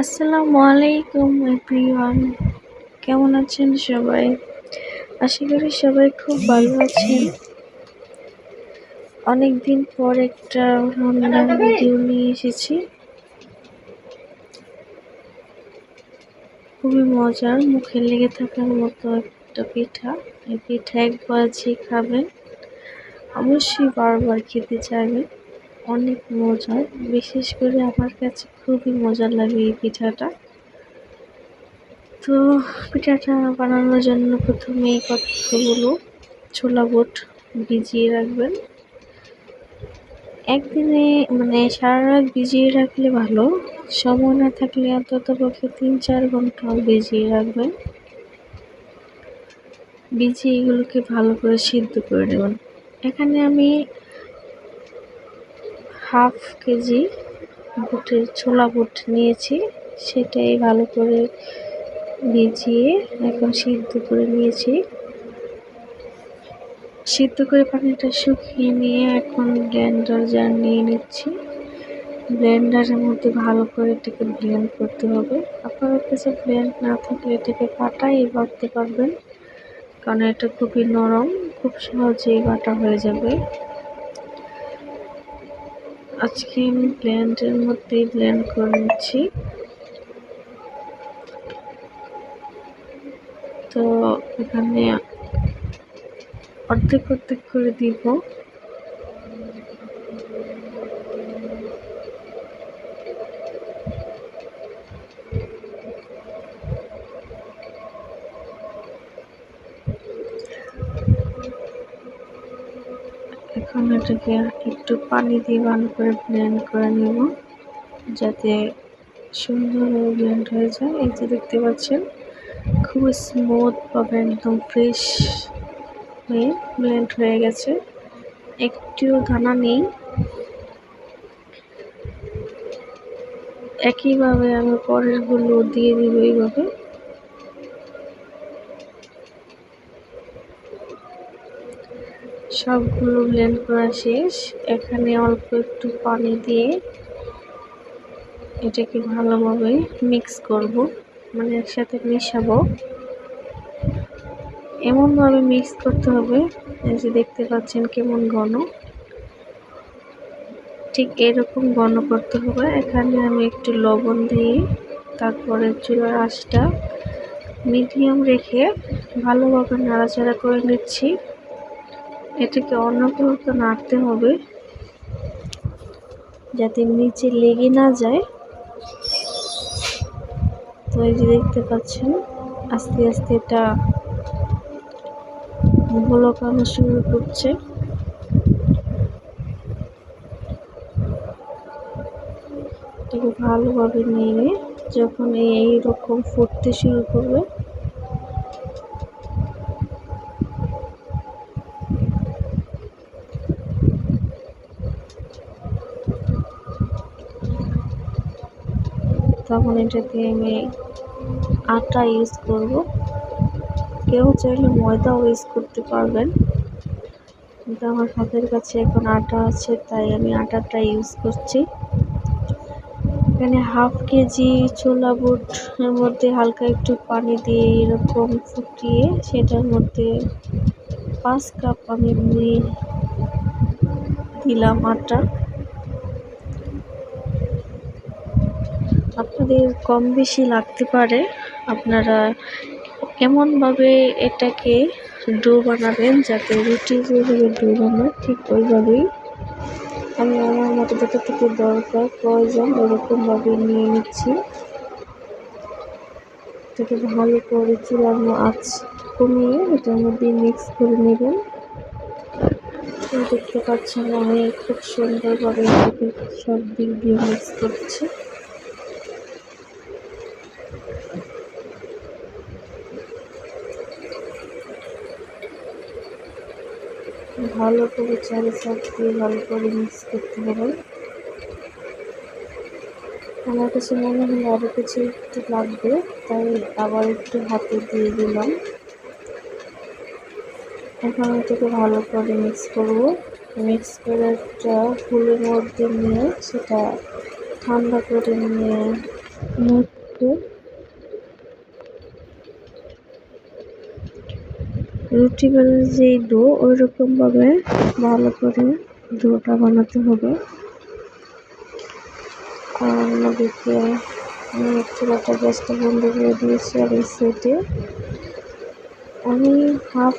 আসসালামু আলাইকুম এভরিওয়ান। কেমন আছেন সবাই? আশা করি সবাই খুব ভালো আছেন। অনেক দিন পর একটা রান্নার ভিডিও নিয়ে এসেছি। খুবই মজার মুখে লেগে থাকার মতো একটা পিঠা। এই পিঠা একবার যে খাবেন। অবশ্যই বারবার খেতে চাইবেন। অনেক মজার বিশেষ করে আমার কাছে খুবই মজা লাগে এই পিঠাটা। তো পিঠাটা বানানোর জন্য প্রথমে এই কতগুলো ছোলা বুট ভিজিয়ে রাখবেন। একদিনে মানে সারা রাত ভিজিয়ে রাখলে ভালো, সময় না থাকলে অন্তত পক্ষে তিন চার ঘণ্টা ভিজিয়ে রাখবেন। ভিজিয়ে এগুলোকে ভালো করে সিদ্ধ করে নেবেন। এখানে আমি হাফ কেজি বুটের ছোলা বুট নিয়েছি। সেটাই ভালো করে ভিজিয়ে এখন সিদ্ধ করে নিয়েছি। সিদ্ধ করে পানিটা শুকিয়ে নিয়ে এখন ব্লেন্ডার জার নিয়ে নিচ্ছি। ব্লেন্ডারের মধ্যে ভালো করে এটাকে ব্লেন্ড করতে হবে। আপনার কাছে ব্লেন্ড না থাকলে এটাকে পাটাই বাটতে পারবেন। কারণ এটা খুবই নরম, খুব সহজেই বাটা হয়ে যাবে। আজকে আমি প্ল্যান্টের মধ্যেই প্ল্যান্ট করে নিচ্ছি তো এখানে অর্ধেক অর্ধেক করে দিব। এখন এটাকে একটু পানি দিয়ে ভালো করে ব্লেন্ড করে নেব, যাতে সুন্দরভাবে ব্লেন্ড হয়ে যায়। এই যে দেখতে পাচ্ছেন, খুব স্মুথভাবে একদম ফ্রেশ হয়ে ব্লেন্ড হয়ে গেছে। একটিও দানা নেই। একইভাবে আমি পরেরগুলো দিয়ে দিব এইভাবে। সবগুলো ব্লেন্ড করা শেষ। এখানে অল্প একটু পানি দিয়ে এটাকে ভালোভাবে মিক্স করব মানে একসাথে মিশাবো। এমনভাবে মিক্স করতে হবে যে দেখতে পাচ্ছেন কেমন ঘন। ঠিক এরকম ঘন করতে হবে। এখানে আমি একটু লবণ দিয়ে তারপরে চুলার আঁচটা মিডিয়াম রেখে ভালোভাবে নাড়াচাড়া করে নিচ্ছি। এটাকে অনবরত নাড়তে হবে যাতে নিচে লেগে না যায়। তো এই যে দেখতে পাচ্ছেন, আস্তে আস্তে এটা ভোলকানো শুরু করছে। এটাকে ভালোভাবে নেড়ে যখন এই রকম ফুটতে শুরু করবে তখন এটাতে আমি আটা ইউজ করব। কেউ চাইলে ময়দাও ইউজ করতে পারবেন। কিন্তু আমার হাতের কাছে এখন আটা আছে, তাই আমি আটাটা ইউজ করছি। এখানে হাফ কেজি ছোলা বুটের মধ্যে হালকা একটু পানি দিয়ে এরকম ফুটিয়ে সেটার মধ্যে পাঁচ কাপ আমি দিলাম আটা। আপনাদের কম বেশি লাগতে পারে। আপনারা এমনভাবে এটাকে ডো বানাবেন, যাতে রুটি যেভাবে ডো বানায় ঠিক ওইভাবেই। আমি আমার মতো যতটুকু দরকার প্রয়োজন ওরকমভাবে নিয়ে নিচ্ছি। এটাকে ভালো করে চুলার আঁচ কমিয়ে এটার মধ্যে মিক্স করে নেবেন। দেখতে পাচ্ছেন আমি খুব সুন্দরভাবে সব দিক দিয়ে মিক্স করছি। ভালো করে চারি সাইড দিয়ে ভালো করে মিক্স করতে হবে আমার কাছে মনে হলো আরও কিছু একটু লাগবে, তাই আবার একটু হাতে দিয়ে দিলাম। এখন এটাকে ভালো করে মিক্স করব। মিক্স করে একটা ফুলের মধ্যে নিয়ে সেটা ঠান্ডা করে নিয়ে মধ্যে রুটি বানার যে ডো ওই রকম ভাবে ভালো করে ডোটা বানাতে হবে। আর অন্যদিকে চুলাটা গ্যাসটা বন্ধ করে দিয়েছি আর এই সাইডে আমি হাফ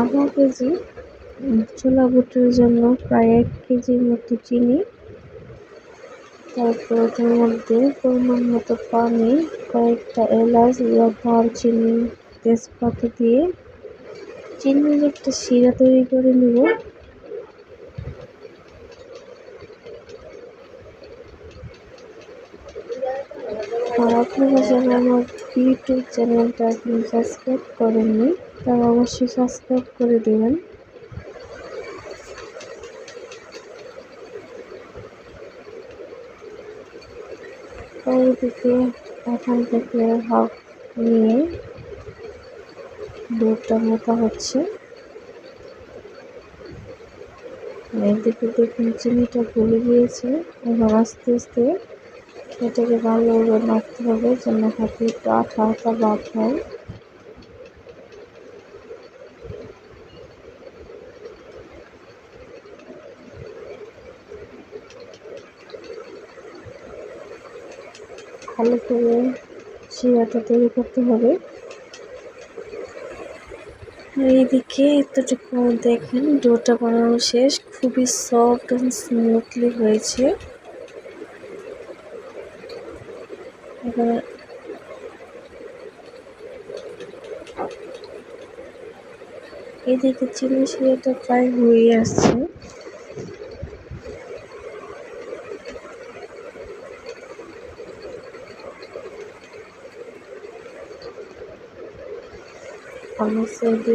আধা কেজি ছোলা বুটের জন্য প্রায় এক কেজির মতো চিনি, তারপর ওটার মধ্যে পরিমাণ মতো পানি, কয়েকটা এলাচ দারচিনি তেজপাতা দিয়ে চিনির একটা শিরা তৈরি করে নেব। আর আপনারা যারা আমার ইউটিউব চ্যানেলটা এখন সাবস্ক্রাইব করেননি, তারা অবশ্যই সাবস্ক্রাইব করে দেবেন। চারিদিকে এখান থেকে হাফ নিয়ে দুধটা মোটা হচ্ছে। এদিকে দেখুন চিনিটা গলে গিয়েছে এবার আস্তে আস্তে এটাকে ভালোভাবে নাড়তে হবে যেন হাতে একটু আঠা ভাব হয়। ভালো করে শিরাটা তৈরি করতে হবে। এইদিকে এতটুকু দেখেন ডোটা বানানো শেষ। খুবই সফট এবং স্মুথলি হয়েছে। এবার এদিকে চিনি শিরাটা প্রায় হয়ে আসছে। আমার সাইডে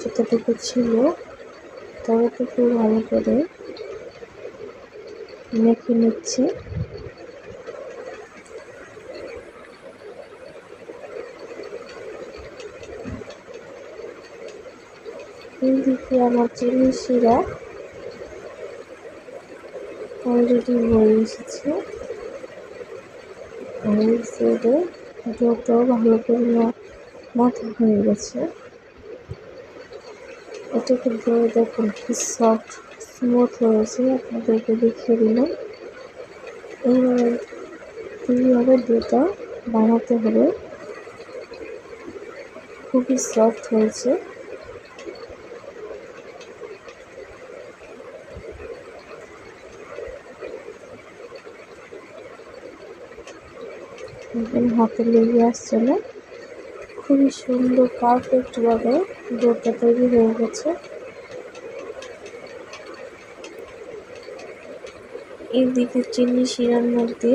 যতটুকু ছিল, ততটুকু ভালো করে মেখে নিচ্ছি। এইদিকে আমার চিনি শিরা অলরেডি হয়ে এসেছে। যত ভালো করে মাথা হয়ে গেছে। এটাকে ধরে দেখুন, কি সফট স্মুথ হয়েছে। আপনাদেরকে দেখিয়ে দিলাম। এইভাবে দুটা বানাতে হবে। খুবই সফট হয়েছে। হাতে লেগে আসছে না। খুবই সুন্দর পারফেক্টভাবে ডোটা তৈরি হয়ে গেছে। এদিকে চিনি শিরার মধ্যে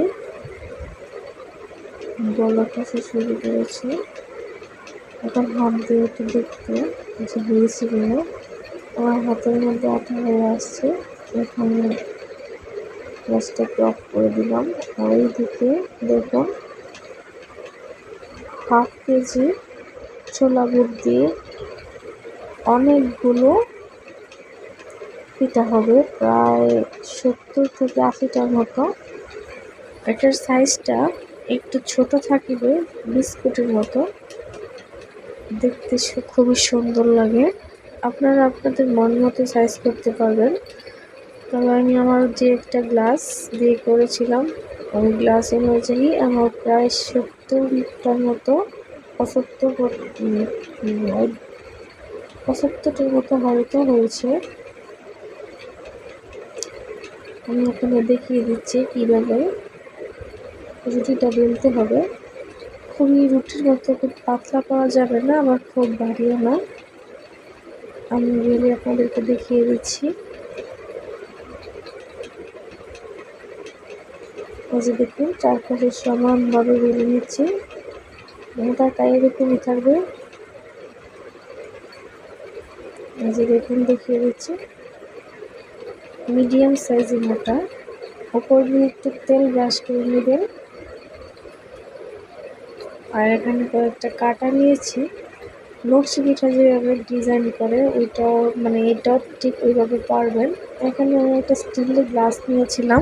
গলা গলাটা শুরু করেছে। এখন হাত দিয়ে একটু দেখতে, যে হয়েছে কিনা। আমার হাতের মধ্যে আঠা হয়ে আসছে। এখানে গ্যাসটাকে অফ করে দিলাম। আর এইদিকে দেখুন হাফ কেজি ছোলা বুট দিয়ে অনেকগুলো পিঠা হবে, প্রায় সত্তর থেকে আশিটার মতো। এটার সাইজটা একটু ছোট থাকিবে, বিস্কুটের মতো। দেখতে খুবই সুন্দর লাগে। আপনারা আপনাদের মন মতো সাইজ করতে পারবেন। তবে আমি আমার যে একটা গ্লাস দিয়ে করেছিলাম ওই গ্লাস অনুযায়ী আমার প্রায় সত্তরটার মতো পঁচাত্তর মতো হয়তো হয়েছে আমি ওখানে দেখিয়ে দিচ্ছি কীভাবে। রুটিটা বেলতে হবে, খুবই রুটির মতো খুব পাতলা পাওয়া যাবে না আবার খুব বাড়িও না। আমি বেলে আপনাদেরকে দেখিয়ে দিচ্ছি। যে দেখুন, চারপাশে সমানভাবে বেলে নিচ্ছি। মোটা তাই এরকমই থাকবে। এই যে দেখুন, দেখিয়ে দিচ্ছি। মিডিয়াম সাইজের মোটা। ওপর দিয়ে একটু তেল ব্রাশ করে নেবেন। আর এখানে কয়েকটা কাটা নিয়েছি। নকশি পিঠা যেভাবে ডিজাইন করে, ওইটাও মানে এটাও ঠিক ওইভাবে পারবেন। এখানে আমি একটা স্টিলের গ্লাস নিয়েছিলাম।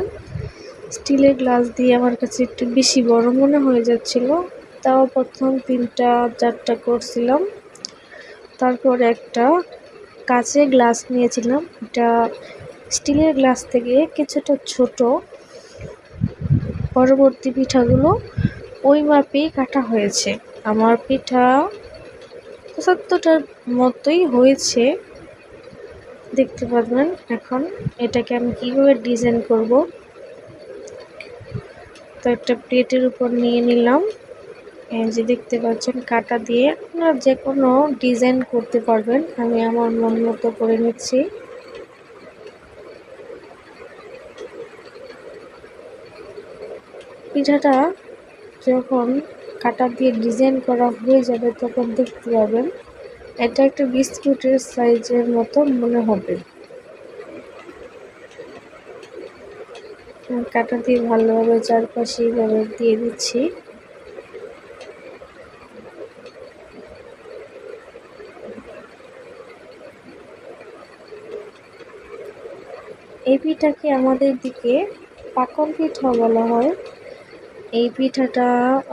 স্টিলের গ্লাস দিয়ে আমার কাছে একটু বেশি বড় মনে হয়ে যাচ্ছিল। তাও প্রথম তিনটা চারটা করছিলাম। তারপর একটা কাঁচের গ্লাস নিয়েছিলাম। এটা স্টিলের গ্লাস থেকে কিছুটা ছোট। পরবর্তী পিঠাগুলো ওই মাপেই কাটা হয়েছে। আমার পিঠা পঁচাত্তরটার মতোই হয়েছে। দেখতে পারবেন এখন এটাকে আমি কীভাবে ডিজাইন করব। তো একটা প্লেটের উপর নিয়ে নিলাম। এই যে দেখতে পাচ্ছেন, কাটা দিয়ে আপনারা যে কোনো ডিজাইন করতে পারবেন। আমি আমার মন মতো করে নিচ্ছি। পিঠাটা যখন কাটা দিয়ে ডিজাইন করা হয়ে যাবে, তখন দেখতে পাবেন, এটা একটা বিস্কুটের সাইজের মতো মনে হবে। কাটা দিয়ে ভালোভাবে চারপাশে এইভাবে দিয়ে দিচ্ছি। এই পিঠাকে আমাদের দিকে পাকন পিঠা বলা হয়। এই পিঠাটা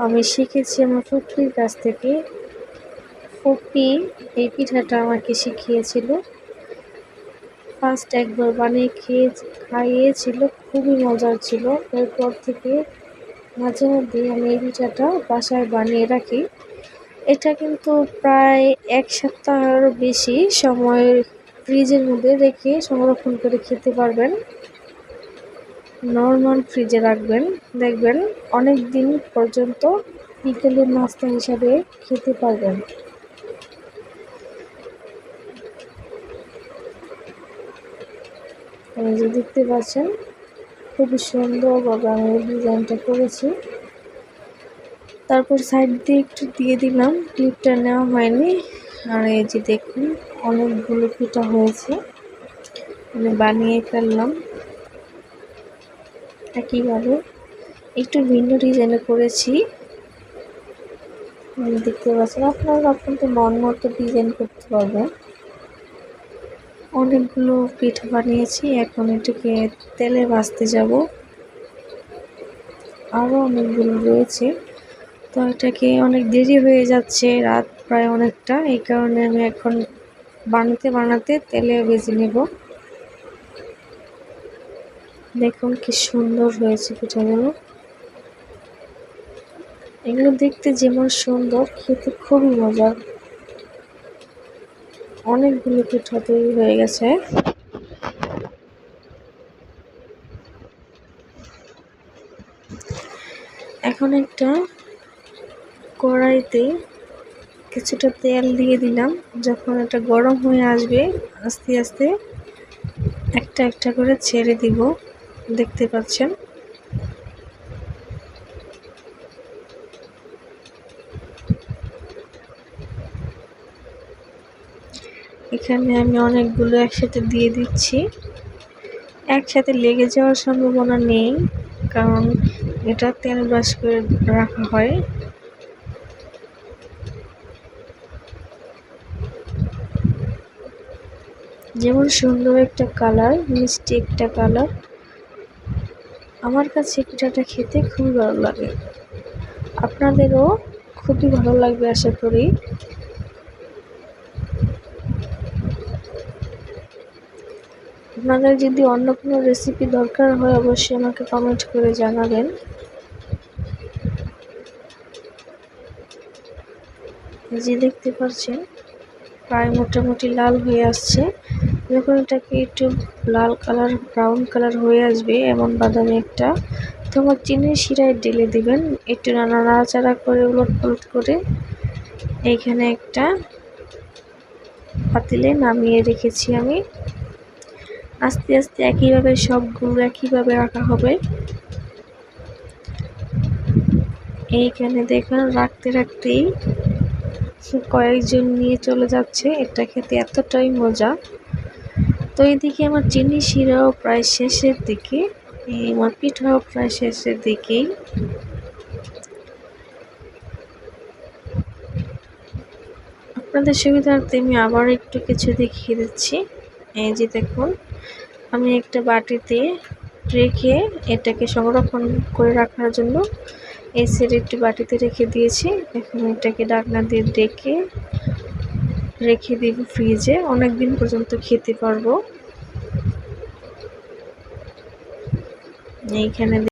আমি শিখেছি আমার ফুপির কাছ থেকে। ফুপি এই পিঠাটা আমাকে শিখিয়েছিল। ফার্স্ট একবার বানিয়ে খেয়ে, খাইয়েছিল, খুবই মজার ছিল। এরপর থেকে মাঝে মধ্যে আমি এই পিঠাটা বাসায় বানিয়ে রাখি। এটা কিন্তু প্রায় এক সপ্তাহেরও বেশি সময় ফ্রিজের মধ্যে রেখে সংরক্ষণ করে খেতে পারবেন। নর্মাল ফ্রিজে রাখবেন। দেখবেন অনেক দিন পর্যন্ত বিকেলের নাস্তা হিসাবে খেতে পারবেন। এই যে দেখতে পাচ্ছেন, খুবই সুন্দরভাবে আমি ডিজাইনটা করেছি। তারপর সাইড দিয়ে একটু দিয়ে দিলাম, ক্লিপটা নেওয়া হয়নি। আর এই যে দেখুন, অনেকগুলো পিঠা হয়েছে। আমি বানিয়ে ফেললাম। একইভাবে একটু ভিন্ন ডিজাইনে করেছি। দেখতে পাচ্ছেন, আপনারা আপনাদের মন মতো ডিজাইন করতে পারবেন। অনেকগুলো পিঠা বানিয়েছি। এখন এটাকে তেলে ভাজতে যাব। আরও অনেকগুলো রয়েছে। তো এটাকে অনেক দেরি হয়ে যাচ্ছে, রাত প্রায় অনেকটা। এই কারণে আমি এখন বানাতে বানাতে তেলে ভেজে নেব। দেখুন কি সুন্দর হয়েছে পিঠাগুলো। এগুলো দেখতে যেমন সুন্দর, খেতে খুবই মজার। অনেকগুলো পিঠা তৈরি হয়ে গেছে। এখন একটা কড়াইতে কিছুটা তেল দিয়ে দিলাম। যখন এটা গরম হয়ে আসবে, আস্তে আস্তে একটা একটা করে ছেড়ে দিব। দেখতে পাচ্ছেন? এখানে আমি অনেকগুলো একসাথে দিয়ে দিচ্ছি। একসাথে লেগে যাওয়ার সম্ভাবনা নেই, কারণ এটা তেল ব্রাশ করে রাখা হয়। যেমন সুন্দর একটা কালার, মিষ্টি একটা কালার। আমার কাছে পিঠাটা খেতে খুবই ভালো লাগে। আপনাদেরও খুবই ভালো লাগবে আশা করি। আপনাদের যদি অন্য কোনো রেসিপি দরকার হয়, অবশ্যই আমাকে কমেন্ট করে জানাবেন। যে দেখতে পাচ্ছেন, প্রায় মোটামুটি লাল হয়ে আসছে। যখন এটাকে একটু লাল কালার ব্রাউন কালার হয়ে আসবে, এমন বাদামি একটা। তখন চিনি শিরায় ঢেলে দিবেন, একটু নানা নাড়াচাড়া করে উলট পালট করে এইখানে একটা পাতিলে নামিয়ে রেখেছি আমি। আস্তে আস্তে একইভাবে সব সবগুলো একইভাবে রাখা হবে। এইখানে দেখুন, রাখতে রাখতেই কয়েকজন নিয়ে চলে যাচ্ছে। এটা খেতে এতটাই মজা। তো এইদিকে আমার চিনি শিরাও প্রায় শেষের দিকে। আমার পিঠাও প্রায় শেষের দিকেই। আপনাদের সুবিধার্থে আমি আবার একটু কিছু দেখিয়ে দিচ্ছি। এই যে দেখুন আমি একটা বাটিতে রেখে এটাকে সংরক্ষণ করে রাখার জন্য এই সেট একটি বাটিতে রেখে দিয়েছি। এখন এটাকে ডাকনা দিয়ে ডেকে রেখে দিব ফ্রিজে। অনেক দিন পর্যন্ত খেতে পারব। এইখানে